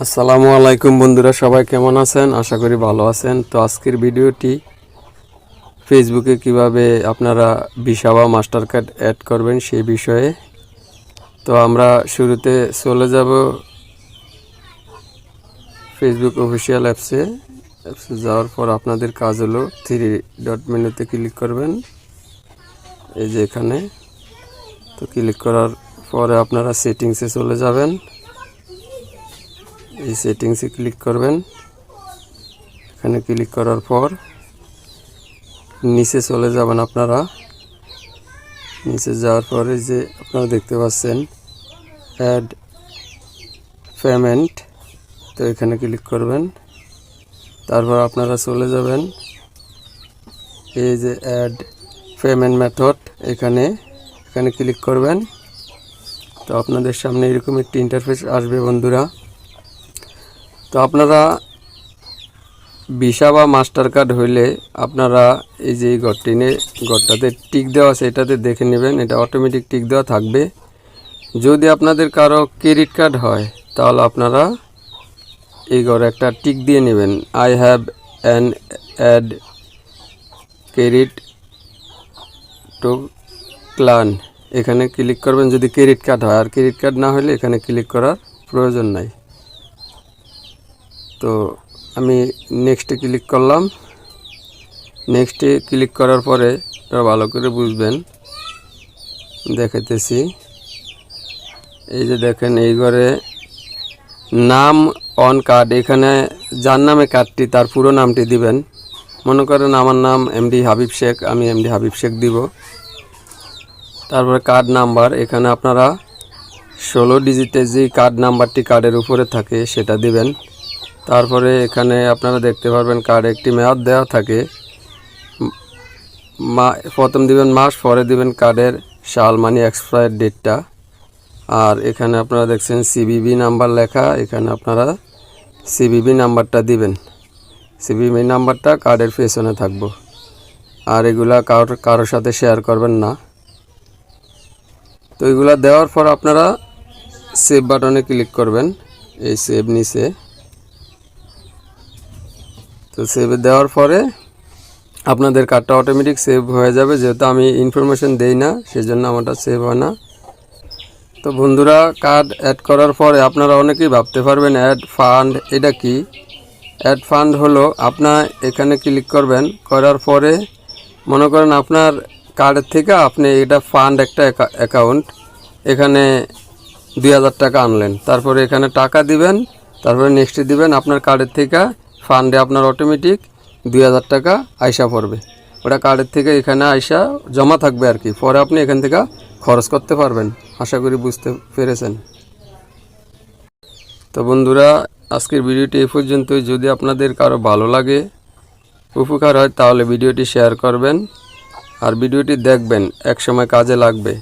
আসসালামু আলাইকুম বন্ধুরা, সবাই কেমন আছেন? আশা করি ভালো আছেন। তো আজকের ভিডিওটি ফেসবুকে কীভাবে আপনারা ভিসা বা মাস্টার কার্ড অ্যাড করবেন সেই বিষয়ে। তো আমরা শুরুতে চলে যাব ফেসবুক অফিসিয়াল অ্যাপসে। অ্যাপসে যাওয়ার পর আপনাদের কাজ হলো থ্রি ডট মেনুতে ক্লিক করবেন। এই যে এখানে। তো ক্লিক করার পরে আপনারা সেটিংসে চলে যাবেন। এই সেটিংসে ক্লিক করবেন। এখানে ক্লিক করার পর নিচে চলে যাবেন আপনারা। নিচে যাওয়ার পরে যে আপনারা দেখতে পাচ্ছেন অ্যাড পেমেন্ট তো এখানে ক্লিক করবেন। তারপর আপনারা চলে যাবেন। এই যে অ্যাড পেমেন্ট মেথড এখানে এখানে ক্লিক করবেন। তো আপনাদের সামনে এরকম একটি ইন্টারফেস আসবে বন্ধুরা। তো আপনারা ভিসা বা মাস্টার কার্ড হইলে আপনারা এই যে এই ঘরটি নিয়ে, ঘরটাতে টিক দেওয়া আছে, এটাতে দেখে নেবেন, এটা অটোমেটিক টিক দেওয়া থাকবে। যদি আপনাদের কারও ক্রেডিট কার্ড হয়, তাহলে আপনারা এই ঘরে একটা টিক দিয়ে নেবেন। I have an add credit to clan এখানে ক্লিক করবেন যদি ক্রেডিট কার্ড হয়, আর ক্রেডিট কার্ড না হলে এখানে ক্লিক করার প্রয়োজন নাই। তো আমি নেক্সটে ক্লিক করলাম। নেক্সটে ক্লিক করার পরে আপনারা ভালো করে বুঝবেন। দেখাইতেছি। এই যে দেখেন, এই ঘরে নাম অন কার্ড এখানে যার নামে কার্ডটি তার পুরো নামটি দিবেন। মনে করেন আমার নাম এমডি হাবিব শেখ, আমি এমডি হাবিব শেখ দিব। তারপরে কার্ড নাম্বার এখানে আপনারা ষোলো ডিজিটের যে কার্ড নাম্বারটি কার্ডের উপরে থাকে, সেটা দিবেন। তারপরে এখানে আপনারা দেখতে পারবেন কার্ডে একটি মেয়াদ দেওয়া থাকে। মা, প্রথম দিবেন মাস, পরে দিবেন কার্ডের সাল মানে এক্সপায়ার ডেটটা আর এখানে আপনারা দেখছেন সিবিবি নাম্বার লেখা, এখানে আপনারা সিবিবি নাম্বারটা দিবেন। সিবিবি নাম্বারটা কার্ডের পেছনে থাকব। আর এগুলা কারোর কারোর সাথে শেয়ার করবেন না। তো এগুলা দেওয়ার পর আপনারা সেভ বাটনে ক্লিক করবেন। এই সেভ নিচে। তো সেভ দেওয়ার পরে আপনাদের কার্ডটা অটোমেটিক সেভ হয়ে যাবে। যেহেতু আমি ইনফরমেশন দেই না, সেজন্য আমারটা সেভ হয় না। তো বন্ধুরা কার্ড অ্যাড করার পরে আপনারা অনেকেই ভাবতে পারবেন অ্যাড ফান্ড এটা কি? অ্যাড ফান্ড হলো আপনার এখানে ক্লিক করবেন, করার পরে মনে করেন আপনার কার্ডের থেকে আপনি এটা ফান্ড একটা অ্যাকাউন্ট এখানে দুই হাজার টাকা আনলেন। তারপরে এখানে টাকা দিবেন, তারপরে নেক্সটে দিবেন আপনার কার্ডের থেকে ফান্ডে আপনার অটোমেটিক দুই হাজার টাকা আইসা পড়বে। ওটা কার্ডের থেকে এখানে আইসা জমা থাকবে আর কি। পরে আপনি এখান থেকে খরচ করতে পারবেন। আশা করি বুঝতে পেরেছেন। তো বন্ধুরা, আজকের ভিডিওটি এই পর্যন্তই। যদি আপনাদের কারও ভালো লাগে, উপকার হয়, তাহলে ভিডিওটি শেয়ার করবেন। আর ভিডিওটি দেখবেন এক সময় কাজে লাগবে।